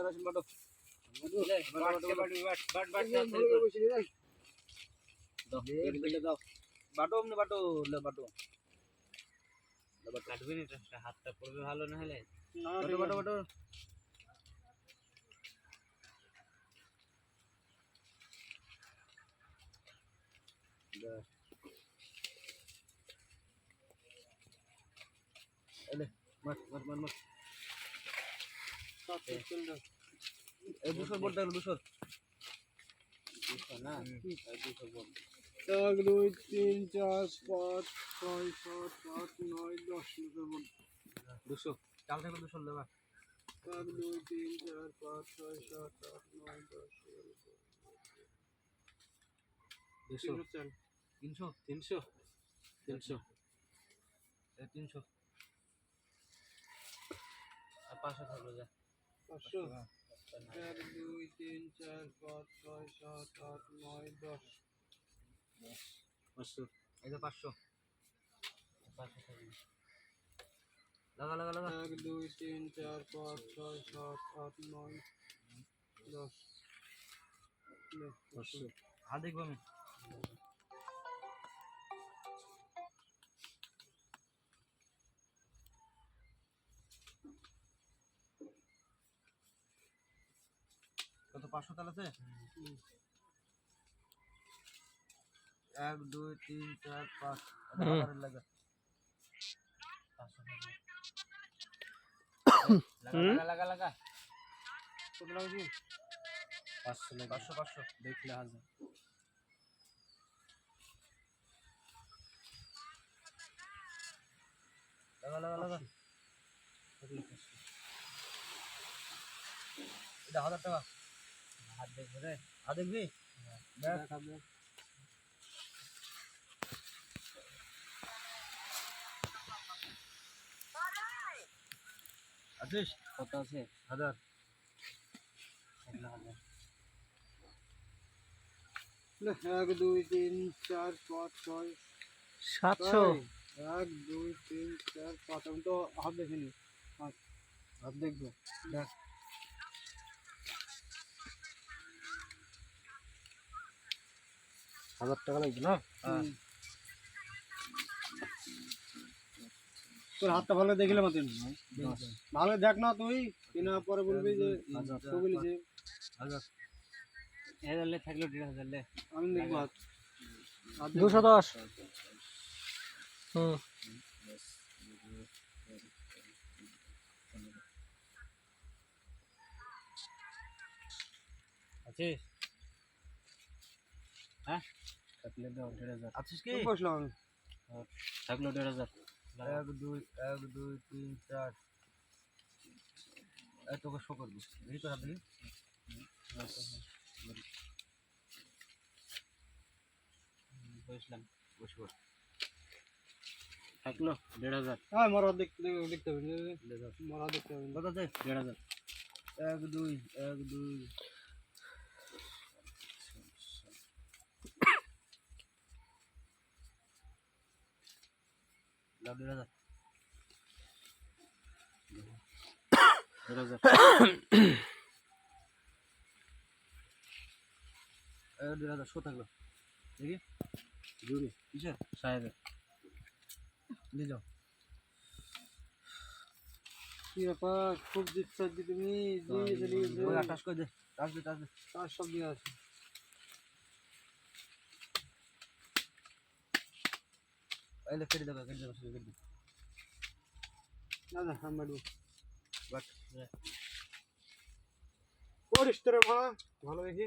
রসুন বাটো বাটো বাটো বাটো কাটবি নি হাতটা পড়বে ভালো না হলে বাটো বাটো বাটো। মার মার মার মার দুশোর বোর্ড দেখল দুশোর। দুশো না? দুশো বল। এক দুই তিন চার পাঁচ ছয় সাত আট নয় দশ লিটার বোর্ড দুশো। চাল থাকলে দুশো লেবা। এক দুই তিন চার পাঁচ ছয় সাত আট নয় দশ দুশো। তিনশো তিনশো? তিনশো? তিনশো। আর পাঁচশো থাকল যা। পাঁচশো এক দুই তিন চার পাঁচ ছয় সাত আট নয় দশ পাঁচশো এই যে পাঁচশো। লাগা লাগা লাগা। এক দুই তিন চার পাঁচ ছয় সাত আট নয় দশ। পাঁচশো হাত দেখব আমি। কত পাঁচশো তাল আছে? এক দুই তিন চার পাঁচ। লাগা। লাগা লাগা কত পাঁচশো পাঁচশো পাঁচশো। দেখলে হাজার লাগা লাগা লাগা। এটা হাজার টাকা। হাত দেখব রে হাত দেখবি দেখ দেখাবে আছিস কত আছে হাজার থাকল হাজার নে, এক দুই তিন চার পাঁচ ছয় সাতশো ছয়। এক দুই তিন চার পাঁচ আমি তো হাত দেখিনি হাত হাত দেখব দেখ হাজার টাকা লাগবে না? তোর হাতটা ভালো দেখলে মতন। ভালো দেখ না তুই কিনা পরে বলবি যে তো বলি যে হাজার। হাজার লে থাকল দেড় হাজার লে। আমি দেখব হাত। দুশো দশ। হুম। আছিস? হ্যাঁ? থাকলে দাও দেড় হাজার। আছিস কি? বসলাম আমি থাকল দেড় হাজার। এক দুই এক দুই তিন চার। তোকে শো করবি। দেখি তোর হাত দেখি। বুঝলাম বসে পড় থাকল দেড় হাজার। হ্যাঁ মোর দেখতে হবে মোর দেখতে হবে। দেড় হাজার। এক দুই এক দুই। দেড় হাজার এক শো থাকল। দেখি জুড়ি কিসের নিয়ে যাও কি খুব তুমি দিয়ে আটাশ করে দে টাচ দে সব দিয়ে আছে এলে কেটে দেবো কেটে দেবো কেটে দেবো। না না আমি মারবো। বাট করিস তোরে ভাড়া ভালো দেখি।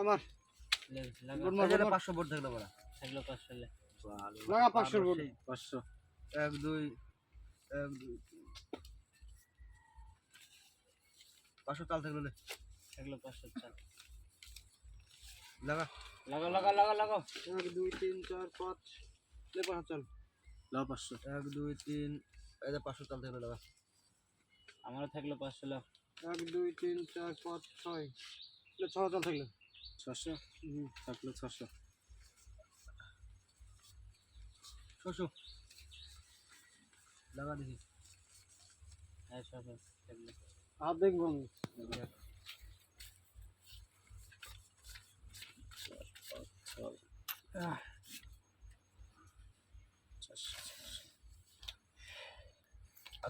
আমার। পাঁচশো বোর্ড থাকল বড়া থাকল পাঁচশো লাগা পাঁচশো বোর্ড পাঁচশো। এক দুই এক দুই পাঁচশো তাল থাকল লে থাকল পাঁচশো চার লাগা। লাগা লাগা লাগা লাগা। এক দুই তিন চার পাঁচ। লে পাঁচ চল। লাও পাঁচশো। এক দুই তিন এই যে পাঁচশো তাল থাকল লাগা। আমারও থাকল পাঁচশো লাও এক দুই তিন চার পাঁচ ছয়। লে ছ চল থাকলে। ছশো? হুম। থাকল ছশো। শোষো লাগা দেখি। হ্যাঁ ছশো। থাকল হাত দেখব আমি।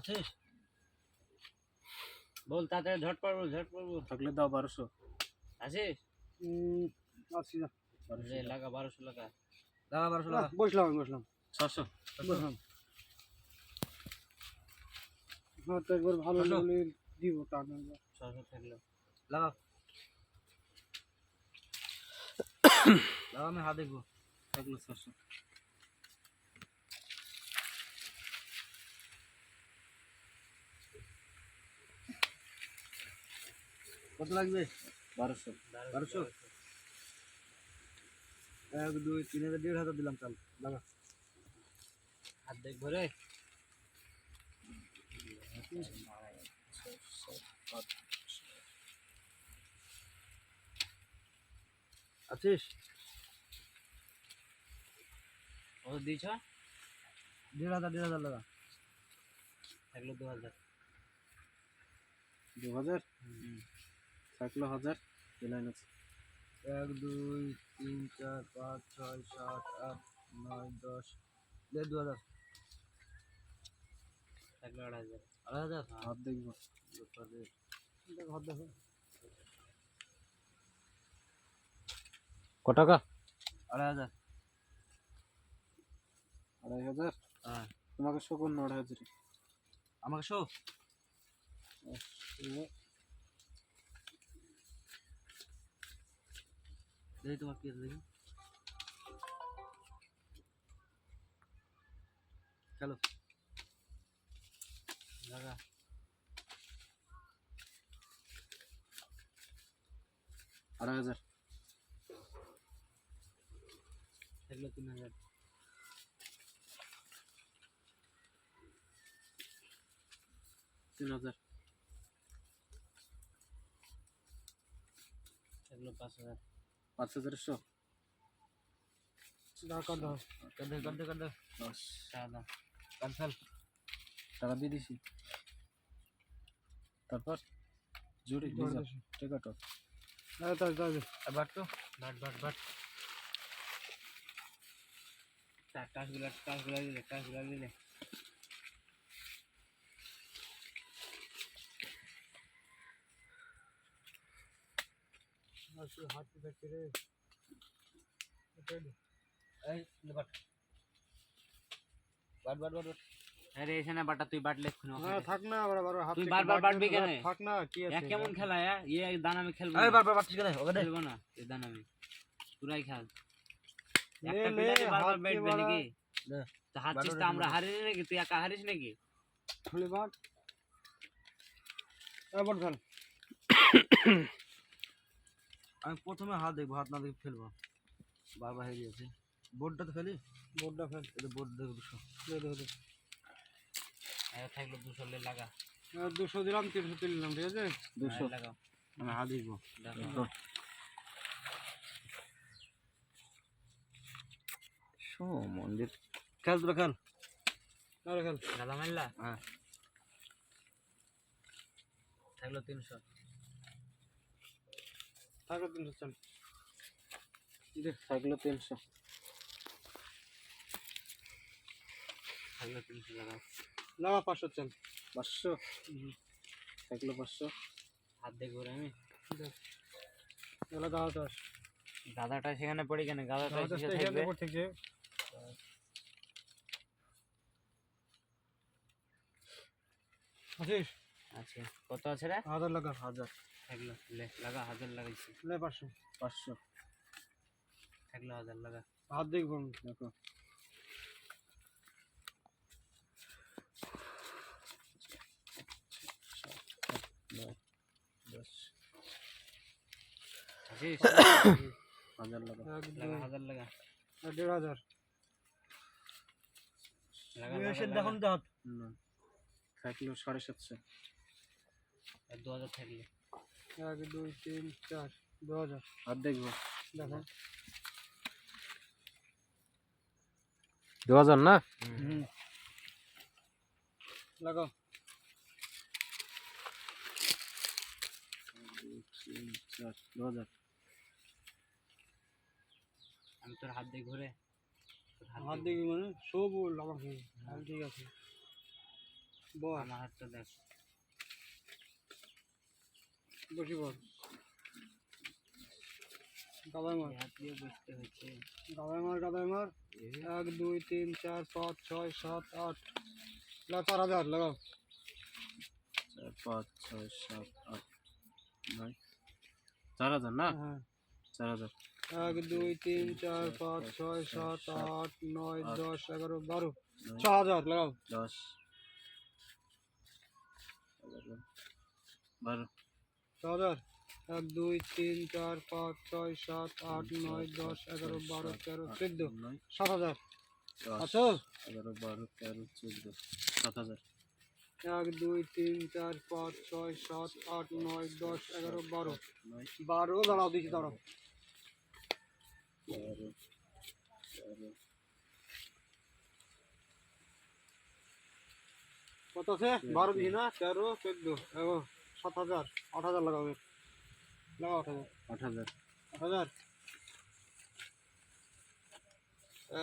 আছিস? বল তাড়াতাড়ি ঝট পড়ব ঝট পড়ব থাকলে দাও বারোশো। আছিস? আছি না। লাগা বারোশো লাগা। লাগা বারোশো লাগা। বসলাম আমি বসলাম। ছশো। বসলাম। হ্যাঁ তো একবার ভালো। বলে দিব টাকা ছশো থাকল। লাগা। লাগা আমি হাত দেখব। থাকল ছশো। কত লাগবে? বারোশো। বারোশো? এক দুই তিন হাজার দেড় হাজার দিলাম চাল। লাগা হাত দেখব রে আছিস? কত দিয়েছ? দেড় হাজার দেড় হাজার লাগা থাকল দু হাজার। দু হাজার? থাকল হাজার। দিলাইন আছে। এক দুই তিন চার পাঁচ ছয় সাত আট নয় দশ। দেড় দু হাজার। থাকল আড়াই হাজার। আড়াই হাজার? হাত দেখব। হাত দেখো ক টাকা? আড়াই হাজার। আড়াই হাজার? হ্যাঁ। তোমাকে শো করুন আড়াই হাজার। আমাকে শো। দেখি তোমার কি আছে দেখি চলো লাগা আড়াই হাজার থাকল তিন হাজার তিন হাজার থাকল পাঁচ হাজার পাঁচ হাজার শো টাকা দাও। কাঁদে কাঁদে কাঁদে দশ। সাদা। ক্যান্সেল টাকা দিয়ে দিছি। তারপর জুড়ি। টেকা টপ হ্যাঁ তাই তাই এবার তো? But but but. টাসগুলা টাসগুলা দিলে দিলে হাত দেখতে রে এটাই দে। এই বাট বাট বাট বাট আরে এখানে বাটা তুই বাটলে এক্ষুনি হ্যাঁ থাক না আবার আবার হাত তুই থেকে বারবার বাদ বাটবি দিয়ে কেন? থাক না কি এ আছে কেমন খেলা এ ইয়ে দান আমি খেলব এই না। বাট বাট ঠিক আছে ওকে দে খেলব না এই দান আমি পুরাই খেল লে, একটা লে, প্লেয়ারে বারবার হাত দিয়ে ব্যাটবে বাড়া। নাকি দে তো হারছিস তো বারবার আমরা ব্যাটবে। হারিনি নাকি তুই একা হারিস নাকি খালি বাট এবার ফেল আমি প্রথমে হাত দেখব হাত না দেখে ফেলব। বারবার হেরে গেছে। বোর্ডটা তো ফেলি? বোর্ডটা ফেল। এটা বোর্ড দেখো দুশো। থাকল দুশো লাগা। দুশো দিলাম তিনশো তুলে নিলাম ঠিক আছে? দুশো। লাগাও। আমি হাত দেখব। দেখো। মন্দির। খেল তোরা খেল। খেল। দাদা মারলা হ্যাঁ। থাকল তিনশো। তিনশো। চাল দেখ থাকল তিনশো। থাকল তিনশো লাগাও লাগা পাঁচশো চাল পাঁচশো। থাকল পাঁচশো। হাত দেখব আমি। দাও দশ গাদাটা সেখানে পড়ে কেন? গাদাটা কিসে থাকবে? আছিস আচ্ছা কত আছে রে? হাজার লাগা হাজার। থাকল লে লাগা হাজার লাগাইছি। লে পাঁচশো। পাঁচশো। থাকল হাজার লাগা। হাত দেখব দেখো। হাজার? লাগা। লাগা হাজার লাগা। দেড় হাজার। দেখুন তো হাত। থাকল সাড়ে সাতশো। দু হাজার থাকল। এক দুই তিন চার দু হাজার। হাত দেখব দেখো। দু হাজার না? লাগাও তিন চার দু হাজার। আমি তোর হাত দিয়ে ঘুরে হাত দিয়ে দেখি মানে বল আমাকে ঠিক আছে। বল আমার হাতটা দেখ। বসি বল। গাদায় মার। হাত দিয়ে বসতে হচ্ছে। গাদায় মার গাদায় মার। এক দুই তিন চার পাঁচ ছয় সাত আট। লাগাও চার হাজার লাগাও। চার পাঁচ ছয় সাত আট নয়। চার হাজার না? হ্যাঁ। চার হাজার। এক দুই তিন চার পাঁচ ছয় সাত আট নয় দশ এগারো বারো। ছ হাজার লাগাও। দশ। বারো। ছ হাজার এক দুই তিন চার পাঁচ ছয় সাত আট নয় দশ এগারো বারো তেরো চোদ্দ সাত হাজার। আছো এগারো বারো তেরো চোদ্দ সাত হাজার। এক দুই তিন চার পাঁচ ছয় সাত আট নয় দশ এগারো বারো বারো দাঁড়াও দিচ্ছি দাঁড়াও। তেরো। কত আছে? বারো দিছি না তেরো চোদ্দ এগো। সাত হাজার আট হাজার লাগাবে লাগাও আট হাজার। আট হাজার। আট হাজার?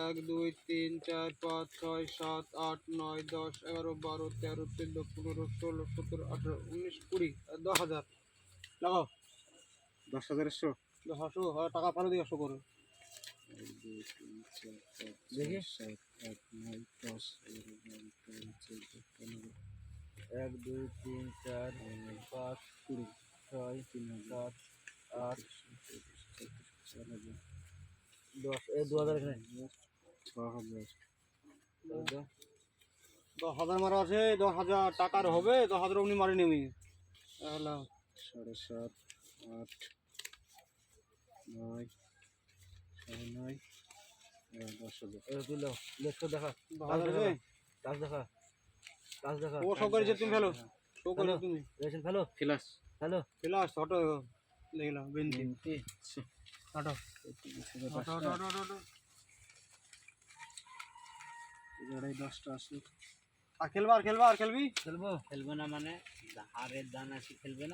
এক দুই তিন চার পাঁচ ছয় সাত আট নয় দশ এগারো বারো তেরো চোদ্দ পনেরো ষোলো সতেরো আঠেরো উনিশ কুড়ি দশ হাজার। লাগাও। দশ হাজার একশো। দশ হাজার হ্যাঁ, টাকা পারো দিয়ে একশো করো। দেখি। সাত আট নয় দশ এগারো বারো তেরো চোদ্দ পনেরো এক দুই তিন চার পাঁচ কুড়ি ছয় তিন সাত আট দশ। এ দু হাজার এখানে। ছ হাজার। দশ। হাজার মারা আছে দশ হাজার টাকার হবে দশ হাজার উনি মারি নেমি হ্যালো সাড়ে সাত আট নয় সাড়ে নয় দশ হাজার দেখা। দেখা। ও সব করেছে তুমি ফেলো শো করেছ তুমি রেশন ফেলো? ফিলাস। ফেলো? ফেলাস অটো দেখলাম বিনতি। Auto auto auto auto auto এগারোই দশটা আসলো। আর খেলবা আর খেলবা আর খেলবি? খেলব খেলব না মানে হারের দান আছে খেলবে না?